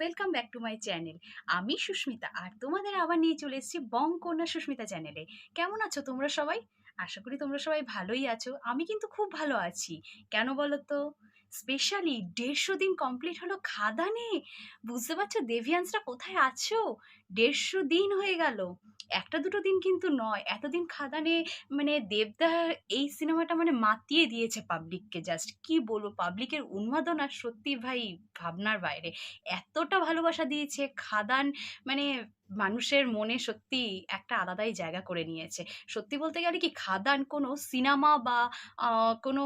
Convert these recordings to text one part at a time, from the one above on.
Welcome back to my channel আমি সুস্মিতা আর তোমাদের আবার নিয়ে চলে এসেছি বং কন্যা সুস্মিতা চ্যানেলে কেমন আছো তোমরা সবাই? আশা করি তোমরা সবাই ভালোই আছো। আমি কিন্তু খুব ভালো আছি। কেন বলো তো স্পেশালি দেড়শো দিন কমপ্লিট হলো খাদানে? বুঝতে পারছ? দেভিয়ান্সরা কোথায় আছো? দেড়শো দিন হয়ে গেল। একটা দুটো দিন কিন্তু নয়। এতদিন খাদানে মানে দেবদার এই সিনেমাটা মানে মাতিয়ে দিয়েছে পাবলিককে জাস্ট কি বলব? পাবলিকের উন্মাদনা সত্যি ভাই ভাবনার বাইরে। এতটা ভালোবাসা দিয়েছে। খাদান মানে মানুষের মনে সত্যি একটা আলাদাই জায়গা করে নিয়েছে। সত্যি বলতে গেলে কি খাদান কোনো সিনেমা বা কোনো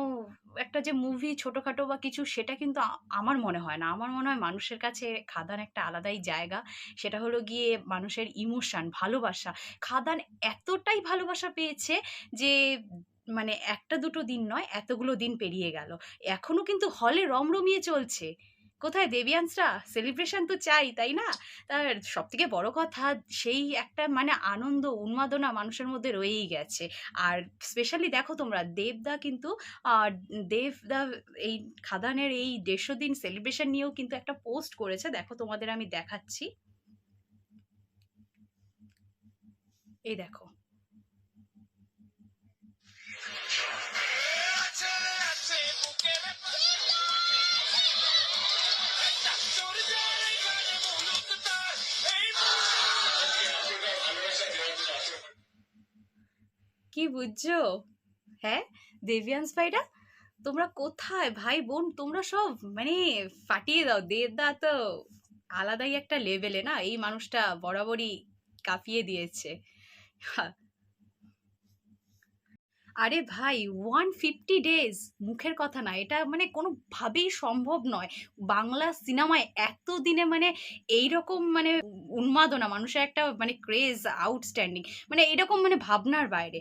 একটা যে মুভি ছোটোখাটো বা কিছু সেটা কিন্তু আমার মনে হয় না। আমার মনে হয় মানুষের কাছে খাদান একটা আলাদাই জায়গা। সেটা হলো গিয়ে মানুষের ইমোশান ভালোবাসা। খাদান এতটাই ভালোবাসা পেয়েছে যে মানে একটা দুটো দিন নয়, এতগুলো দিন পেরিয়ে গেল। এখনও কিন্তু হলে রমরমিয়ে চলছে। কোথায় দেবিয়ান্সরা? সেলিব্রেশন তো চাই, তাই না? তার সব থেকে বড় কথা, সেই একটা মানে আনন্দ, উন্মাদনা মানুষের মধ্যে রয়েই গেছে। আর স্পেশালি দেখো তোমরা, দেবদা কিন্তু দেবদা এই খাদানের এই দেড়শো দিন সেলিব্রেশন নিয়েও কিন্তু একটা পোস্ট করেছে। দেখো তোমাদের আমি দেখাচ্ছি। এই দেখো। কি বুঝছ? হ্যাঁ দেবিয়ান্স ভাইরা তোমরা কোথায়? ভাই বোন, তোমরা সব মানে ফাটিয়ে দাও দেবদা তো। আলাদাই একটা লেভেলে না? এই মানুষটা বরাবরই কাঁপিয়ে দিয়েছে। আরে ভাই ওয়ান ফিফটি ডেজ মুখের কথা না, এটা মানে কোনোভাবেই সম্ভব নয়। বাংলা সিনেমায় এত দিনে মানে এইরকম মানে উন্মাদনা, মানুষের একটা মানে ক্রেজ আউটস্ট্যান্ডিং মানে এরকম মানে ভাবনার বাইরে।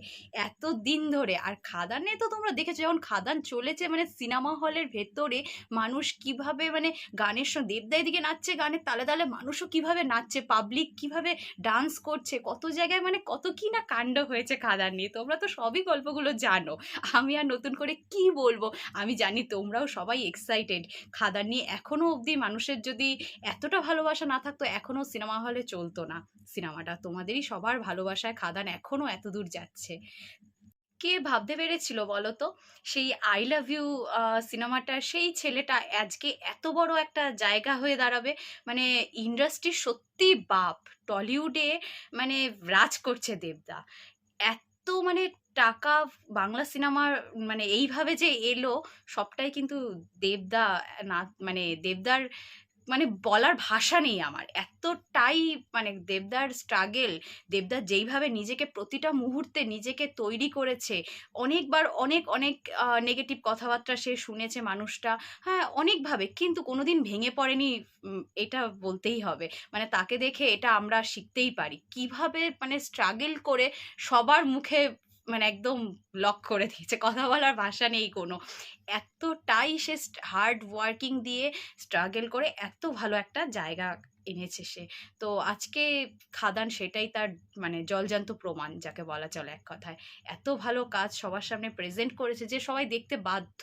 এত দিন ধরে, আর খাদানে তো তোমরা দেখেছ, যখন খাদান চলেছে মানে সিনেমা হলের ভেতরে, মানুষ কীভাবে মানে গানের সঙ্গে দেবদা দিকে নাচছে গানের তালে তালে, মানুষও কীভাবে নাচছে পাবলিক কীভাবে ডান্স করছে, কত জায়গায় মানে কত কি না কাণ্ড হয়েছে খাদান নিয়ে। তোমরা তো সবই গল্পগুলো জানো। আমি আর নতুন করে কি বলব? আমি জানি তোমরাও সবাই এক্সাইটেড খাদান নিয়ে এখনও অবধি মানুষের যদি এতটা ভালোবাসা না থাকতো এখনও সিনেমা হলে চলতো না। সিনেমাটা তোমাদেরই সবার ভালোবাসায় খাদান এখনও এত দূর যাচ্ছে। কে ভাবতে পেরেছিল বলো তো সেই আই লাভ ইউ সিনেমাটা সেই ছেলেটা আজকে এত বড় একটা জায়গা হয়ে দাঁড়াবে। মানে ইন্ডাস্ট্রির সত্যি বাপ। টলিউডে মানে রাজ করছে দেবদা। এত মানে টাকা বাংলা সিনেমার মানে এইভাবে যে এলো সবটাই কিন্তু দেবদা না মানে দেবদার মানে বলার ভাষা নেই আমার। এতটাই মানে দেবদার স্ট্রাগেল দেবদার যেইভাবে নিজেকে প্রতিটা মুহূর্তে নিজেকে তৈরি করেছে, অনেকবার অনেক অনেক নেগেটিভ কথাবার্তা সে শুনেছে মানুষটা। হ্যাঁ অনেকভাবে, কিন্তু কোনোদিন ভেঙে পড়েনি এটা বলতেই হবে। মানে তাকে দেখে এটা আমরা শিখতেই পারি। কীভাবে মানে স্ট্রাগেল করে সবার মুখে মানে একদম লক করে দিয়েছে। কথা বলার ভাষা নেই কোনো। এতটাই সে হার্ড ওয়ার্কিং দিয়ে স্ট্রাগল করে, এত ভালো একটা জায়গা এনেছে সে। তো আজকে খাদান সেটাই তার মানে জলজান্ত প্রমাণ, যাকে বলা চলে এক কথায়। এত ভালো কাজ সবার সামনে প্রেজেন্ট করেছে যে সবাই দেখতে বাধ্য।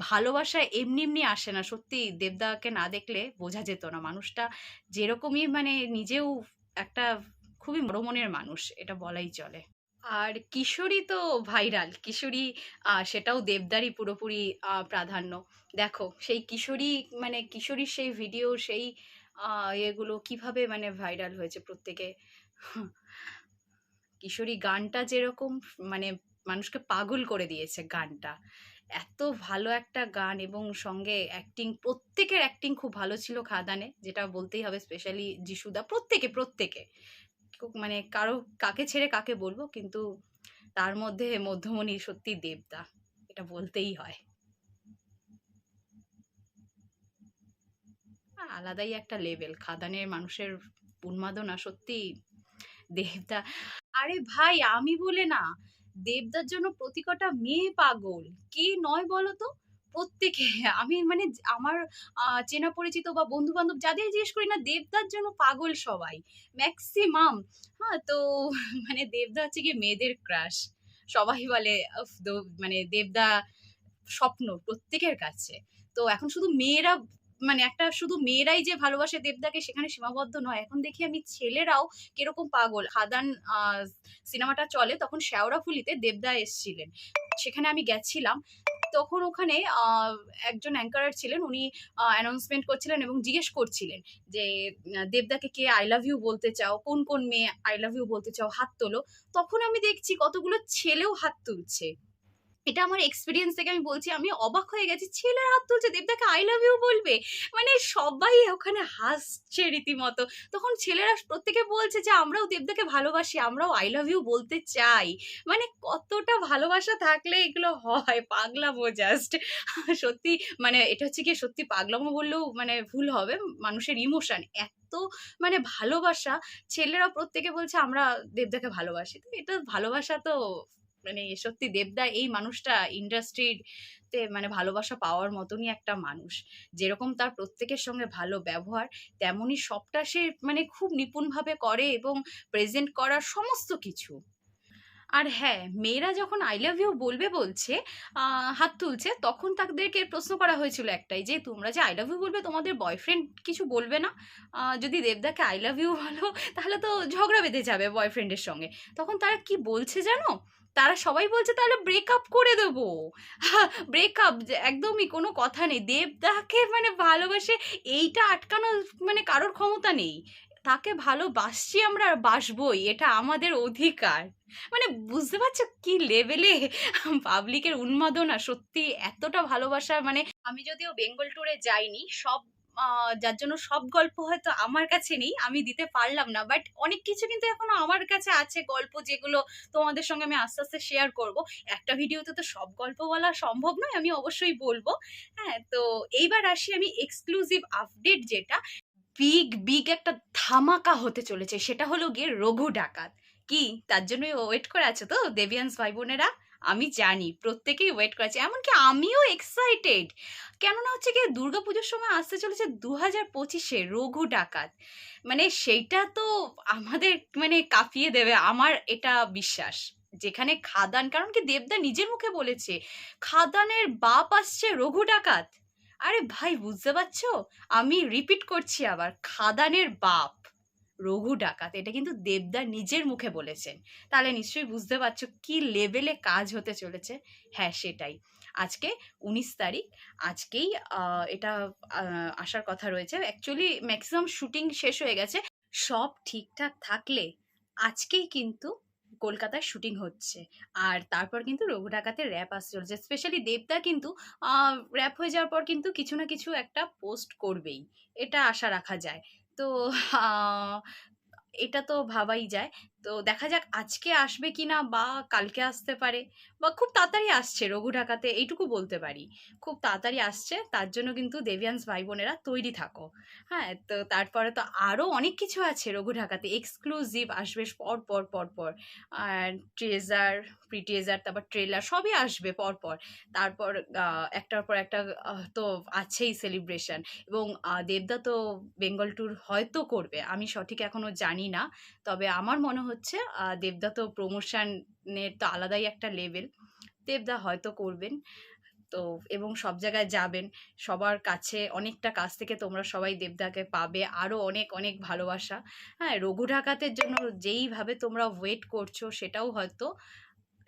ভালোবাসা এমনি এমনি আসে না। সত্যি দেবদাকে না দেখলে বোঝা যেত না। মানুষটা যেরকমই মানে নিজেও একটা খুবই বড় মনের মানুষ, এটা বলাই চলে। আর কিশোরী তো ভাইরাল। কিশোরী সেটাও দেবদারই পুরোপুরি প্রাধান্য। দেখো, সেই কিশোরী মানে কিশোরীর সেই ভিডিও সেই এগুলো কীভাবে মানে ভাইরাল হয়েছে প্রত্যেকে? কিশোরী গানটা যেরকম মানে মানুষকে পাগল করে দিয়েছে গানটা। এত ভালো একটা গান এবং সঙ্গে অ্যাক্টিং প্রত্যেকের অ্যাক্টিং খুব ভালো ছিল খাদানে, যেটা বলতেই হবে স্পেশালি যিশুদা, প্রত্যেকে প্রত্যেকে। মানে কারও, কাকে ছেড়ে কাকে বলব, কিন্তু তার মধ্যে মধ্যমণি সত্যি দেবদা এটা বলতেই হয়। আলাদাই একটা লেভেল, খাদানের মানুষের উন্মাদনা সত্যি দেবদা আরে ভাই, আমি বলে না দেবদার জন্য প্রতি কটা মেয়ে পাগল, কে নয় বলো তো? প্রত্যেকে। আমি মানে আমার চেনা পরিচিত বা বন্ধু বান্ধব যাদের জিজ্ঞেস করি না দেবদার জন্য পাগল সবাই ম্যাক্সিমাম। হ্যাঁ তো মানে দেবদা হচ্ছে গিয়ে মেয়েদের ক্রাশ। সবাই বলে মানে দেবদা স্বপ্ন প্রত্যেকের কাছে। তো এখন শুধু মেয়েরা মানে একটা শুধু মেয়েরাই যে ভালোবাসে দেবদাকে সেখানে সীমাবদ্ধ নয়। এখন দেখি আমি ছেলেরাও কীরকম পাগল। আহ, সিনেমাটা চলে তখন শেওড়াফুলিতে দেবদা এসছিলেন। সেখানে আমি গেছিলাম। তখন ওখানে একজন অ্যাঙ্কারার ছিলেন, উনি অ্যানাউন্সমেন্ট করছিলেন এবং জিজ্ঞেস করছিলেন যে দেবদাকে কে আই লাভ ইউ বলতে চাও, কোন কোন মেয়ে আই লাভ ইউ বলতে চাও, হাত তোলো। তখন আমি দেখছি কতগুলো ছেলেও হাত তুলছে। এটা আমার এক্সপিরিয়েন্স থেকে আমি বলছি, আমি অবাক হয়ে গেছি, ছেলের হাত তুলছে, দেবদাকে আই লাভ ইউ বলবে। মানে সবাই ওখানে হাসছে রীতিমতো। তখন ছেলেরা প্রত্যেকে বলছে যে, আমরাও দেবদাকে ভালোবাসি, আমরাও আই লাভ ইউ বলতে চাই। মানে কতটা ভালোবাসা থাকলে এগুলো হয়, পাগলামো জাস্ট সত্যি মানে এটা হচ্ছে কি, সত্যি পাগলামো বললেও মানে ভুল হবে, মানুষের ইমোশন এত মানে ভালোবাসা। ছেলেরা প্রত্যেকে বলছে, আমরা দেবদাকে ভালোবাসি। তো এটা ভালোবাসা তো মানে সত্যি দেবদা এই মানুষটা ইন্ডাস্ট্রির তে মানে ভালোবাসা পাওয়ার মতনই একটা মানুষ। যেরকম তার প্রত্যেকের সঙ্গে ভালো ব্যবহার, তেমনই সবটা সে মানে খুব নিপুণভাবে করে এবং প্রেজেন্ট করার সমস্ত কিছু। আর হ্যাঁ মেয়েরা যখন আই লাভ ইউ বলবে বলছে হাত তুলছে, তখন তাদেরকে প্রশ্ন করা হয়েছিল একটাই যে, তোমরা যে আই লাভ ইউ বলবে, তোমাদের বয়ফ্রেন্ড কিছু বলবে না? যদি দেবদাকে আই লাভ ইউ বলো, তাহলে তো ঝগড়া বেঁধে যাবে বয়ফ্রেন্ডের সঙ্গে। তখন তারা কি বলছে জানো? তারা সবাই বলছে, তাহলে ব্রেকআপ করে দেবো। ব্রেকআপ একদমই কোনো কথা নেই। দেবদাকে মানে ভালোবাসে, এইটা আটকানো মানে কারোর ক্ষমতা নেই। তাকে ভালোবাসছি আমরা আর বাসবই, এটা আমাদের অধিকার। মানে বুঝতে পারছ কি লেভেলে পাবলিকের উন্মাদনা? সত্যি এতটা ভালোবাসা মানে আমি যদিও বেঙ্গল ট্যুরে যাইনি, সব যার জন্য সব গল্প হয়তো আমার কাছে নেই, আমি দিতে পারলাম না। বাট অনেক কিছু কিন্তু এখনও আমার কাছে আছে গল্প যেগুলো তোমাদের সঙ্গে আমি আস্তে আস্তে শেয়ার করব। একটা ভিডিওতে তো সব গল্প বলা সম্ভব নয়, আমি অবশ্যই বলব। হ্যাঁ তো এইবার আসি আমি এক্সক্লুসিভ আপডেট যেটা। বিগ বিগ একটা ধামাকা হতে চলেছে, সেটা হলো গিয়ে রঘু ডাকাত। কি? তার জন্যই ওয়েট করে আছে তো দেবিয়ান্স ভাই বোনেরা? আমি জানি, প্রত্যেকেই ওয়েট করে আছে এমনকি আমিও এক্সাইটেড কেননা হচ্ছে কি দুর্গা পুজোর সময় আসতে চলেছে দু হাজার পঁচিশে রঘু ডাকাত। মানে সেইটা তো আমাদের মানে কাঁপিয়ে দেবে, আমার এটা বিশ্বাস। যেখানে খাদান, কারণ কি দেবদা নিজের মুখে বলেছে, খাদানের বাপ আসছে রঘু ডাকাত। আরে ভাই, বুঝতে পারছ? আমি রিপিট করছি আবার, খাদানের বাপ। রঘু ডাকাত, এটা কিন্তু দেবদা নিজের মুখে বলেছেন। তাহলে নিশ্চয়ই বুঝতে পারছ কি লেভেলে কাজ হতে চলেছে? হ্যাঁ সেটাই। আজকে উনিশ তারিখ, আজকেই এটা আসার কথা রয়েছে। অ্যাকচুয়ালি ম্যাক্সিমাম শুটিং শেষ হয়ে গেছে। সব ঠিকঠাক থাকলে আজকেই কিন্তু কলকাতায় শুটিং হচ্ছে। আর তারপর কিন্তু রঘু ডাকাতের র্যাপ আসতে চলেছে। স্পেশালি দেবদা কিন্তু র্যাপ হয়ে যাওয়ার পর কিন্তু কিছু না কিছু একটা পোস্ট করবেই। এটা আশা রাখা যায়। তো এটা তো ভাবাই যায়। তো দেখা যাক আজকে আসবে কি না বা কালকে আসতে পারে বা খুব তাড়াতাড়ি আসছে রঘু ঢাকাতে, এইটুকু বলতে পারি। খুব তাড়াতাড়ি আসছে, তার জন্য কিন্তু দেবিয়ান্স ভাই বোনেরা তৈরি থাকো। হ্যাঁ তো তারপরে তো আরও অনেক কিছু আছে রঘু ঢাকাতে এক্সক্লুসিভ আসবে পর পর পর পর। ট্রেজার প্রি ট্রেজার তারপর ট্রেলার সবই আসবে পর পর। তারপর একটার পর একটা তো আছেই সেলিব্রেশন এবং দেবদা তো বেঙ্গল ট্যুর হয়তো করবে, আমি সঠিক এখনও জানি না। তবে আমার মনে হচ্ছে দেবদা তো প্রমোশানের তো আলাদাই একটা লেভেল দেবদা হয়তো করবেন। তো, এবং সব জায়গায় যাবেন, সবার কাছে অনেকটা কাছ থেকে তোমরা সবাই দেবদাকে পাবে আরও অনেক অনেক ভালোবাসা। হ্যাঁ রঘু ঢাকাতের জন্য যেইভাবে তোমরা ওয়েট করছ, সেটাও হয়তো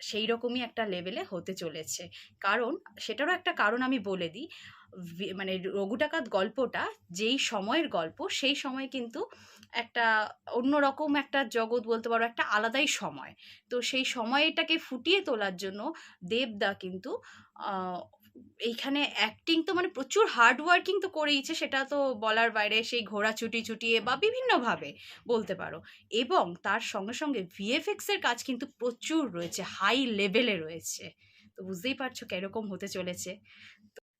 সেই রকমই একটা লেভেলে হতে চলেছে। কারণ, সেটারও একটা কারণ আমি বলে দিই মানে রঘুটাকাত গল্পটা, যেই সময়ের গল্প, সেই সময় কিন্তু একটা অন্যরকম একটা জগৎ বলতে পারো, একটা আলাদাই সময়। তো সেই সময়টাকে ফুটিয়ে তোলার জন্য দেবদা কিন্তু এইখানে অ্যাক্টিং তো মানে প্রচুর হার্ড ওয়ার্কিং তো করেইছে সেটা তো বলার বাইরে সেই ঘোড়া ছুটি ছুটিয়ে বা বিভিন্নভাবে বলতে পারো। এবং তার সঙ্গে সঙ্গে ভিএফএক্স এর কাজ কিন্তু প্রচুর রয়েছে হাই লেভেলে রয়েছে। তো বুঝতেই পারছ কেরকম হতে চলেছে।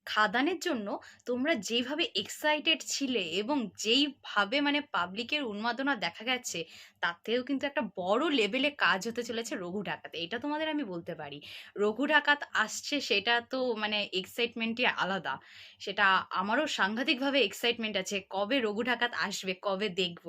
খাদানের জন্য তোমরা যেভাবে এক্সাইটেড ছিলে এবং যেইভাবে মানে পাবলিকের উন্মাদনা দেখা গেছে, তাতেও কিন্তু একটা বড় লেভেলে কাজ হতে চলেছে রঘু ডাকাতে। এটা তোমাদের আমি বলতে পারি। রঘু ডাকাত আসছে সেটা তো মানে এক্সাইটমেন্টই আলাদা। সেটা আমারও সাংঘাতিকভাবে এক্সাইটমেন্ট আছে, কবে রঘু ডাকাত আসবে, কবে দেখব?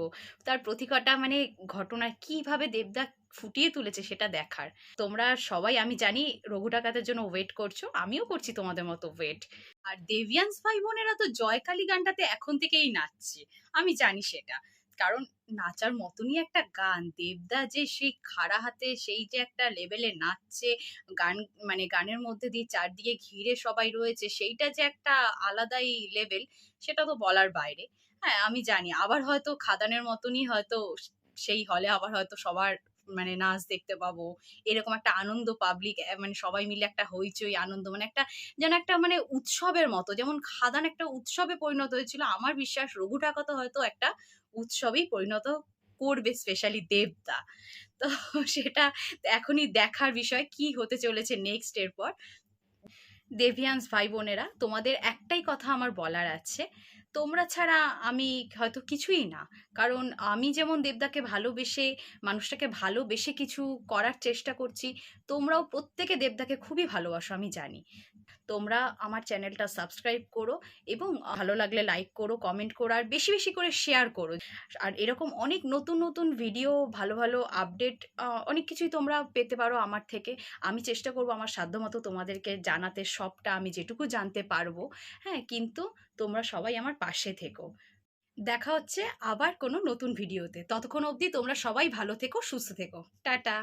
তার প্রতিকটা মানে ঘটনা কীভাবে দেবদা ফুটিয়ে তুলেছে সেটা দেখার। তোমরা সবাই, আমি জানি রঘু ডাকাতের জন্য ওয়েট করছ, আমিও করছি তোমাদের মতো ওয়েট আর দেভিয়ান্স ভাই বোনেরা তো জয়কালী গানটাতে এখন থেকেই নাচছে, আমি জানি সেটা। কারণ নাচার মতনই একটা গান, দেবদা যে সেই খাড়া হাতে সেই যে একটা লেভেলে নাচছে, গান মানে গানের মধ্যে দিয়ে চারদিকে ঘিরে সবাই রয়েছে, সেইটা যে একটা আলাদাই লেভেল সেটা তো বলার বাইরে। হ্যাঁ আমি জানি, আবার হয়তো খাদানের মতনই হয়তো সেই হলে আবার হয়তো সবার মানে নাচ দেখতে পাবো, এরকম একটা আনন্দ পাবলিক মানে সবাই মিলে একটা হইচই, আনন্দ মানে একটা যেন একটা মানে উৎসবের মতো, যেমন খাদান একটা উৎসবে পরিণত হয়েছিল, আমার বিশ্বাস রঘু টাকা হয়তো একটা উৎসবেই পরিণত করবে স্পেশালি দেবদা তো সেটা এখনই দেখার বিষয়, কি হতে চলেছে নেক্সট এরপর। দেভিয়ান্স ভাই বোনেরা, তোমাদের একটাই কথা আমার বলার আছে। তোমরা ছাড়া আমি হয়তো কিছুই না। কারণ আমি যেমন দেবদাকে ভালোবেসে, মানুষটাকে ভালোবেসে কিছু করার চেষ্টা করছি, তোমরাও প্রত্যেকে দেবদাকে খুবই ভালোবাসো, আমি জানি। তোমরা আমার চ্যানেলটা সাবস্ক্রাইব করো এবং ভালো লাগলে লাইক করো কমেন্ট করো, আর বেশি বেশি করে শেয়ার করো। আর এরকম অনেক নতুন নতুন ভিডিও ভালো ভালো আপডেট অনেক কিছুই তোমরা পেতে পারো আমার থেকে। আমি চেষ্টা করব আমার সাধ্যমতো তোমাদেরকে জানাতে, সবটা আমি যেটুকু জানতে পারব। হ্যাঁ কিন্তু তোমরা সবাই আমার পাশে থেকো। দেখা হচ্ছে আবার কোনো নতুন ভিডিওতে ততক্ষণ অবধি তোমরা সবাই ভালো থেকো, সুস্থ থেকো। টাটা!